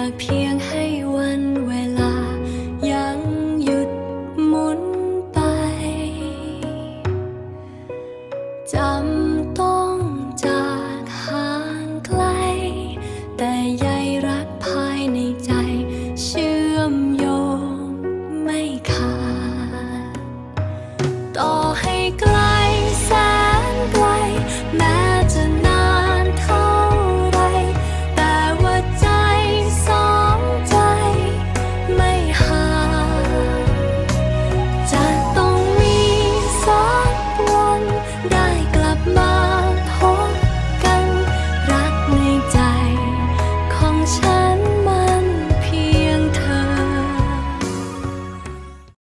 ากเพียงให้วันเวลา ま